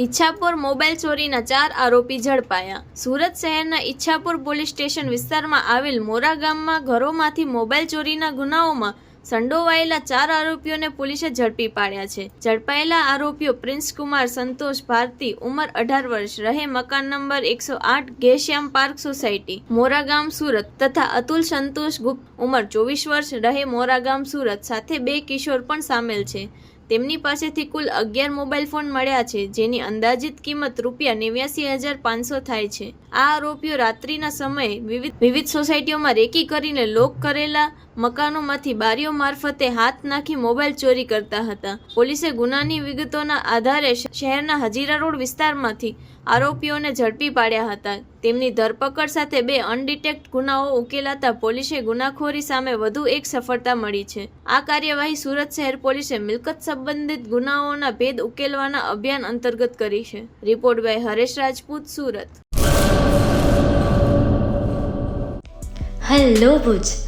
Ichchhapur mobile ચોરીના ચાર આરોપી ઝડપાયા. સુરત શહેરના ઈચ્છાપુર પોલીસ સ્ટેશન વિસ્તારમાં આવેલ મોરા ગામમાં ઘરોમાંથી મોબાઈલ ચોરીના ગુનાઓમાં સંડોવાયેલા ચાર આરોપીઓને પોલીસે ઝડપી પાડ્યા છે. ઝડપાયેલા આરોપીઓ પ્રિન્સ કુમાર, સંતોષ ભારતી, ઉંમર અઢાર વર્ષ, રહે મકાન નંબર એકસો આઠ, ઘેશ્યામ પાર્ક સોસાયટી. મોરાગામ સુરત તથા અતુલ સંતોષ ગુપ્ત, ઉંમર ચોવીસ વર્ષ, રહે મોરાગામ સુરત સાથે બે કિશોર પણ સામેલ છે. તેમની પાસેથી કુલ અગિયાર મોબાઈલ ફોન મળ્યા છે, જેની અંદાજિત કિંમત રૂપિયા નેવ્યાસી હજાર પાંચસો થાય છે. આ આરોપીઓ રાત્રિના સમયે વિવિધ વિવિધ સોસાયટીઓમાં રેકી કરીને લોક કરેલા મકાનોમાંથી બારીઓ મારફતે હાથ નાખી મોબાઈલ ચોરી કરતા હતા. પોલીસે ગુનાની વિગતોના આધારે શહેરના હજીરા રોડ વિસ્તારમાંથી આરોપીઓને ઝડપી પાડ્યા હતા. તેમની ધરપકડ સાથે બે અનડિટેક્ટ ગુનાઓ ઉકેલાતા પોલીસે ગુનાખોરી સામે વધુ એક સફળતા મળી છે. આ કાર્યવાહી સુરત શહેર પોલીસે મિલકત સંબંધિત ગુનાઓના ભેદ ઉકેલવાના અભિયાન અંતર્ગત કરી છે. Report by Haresh Rajput, Surat. Hello Bhuj.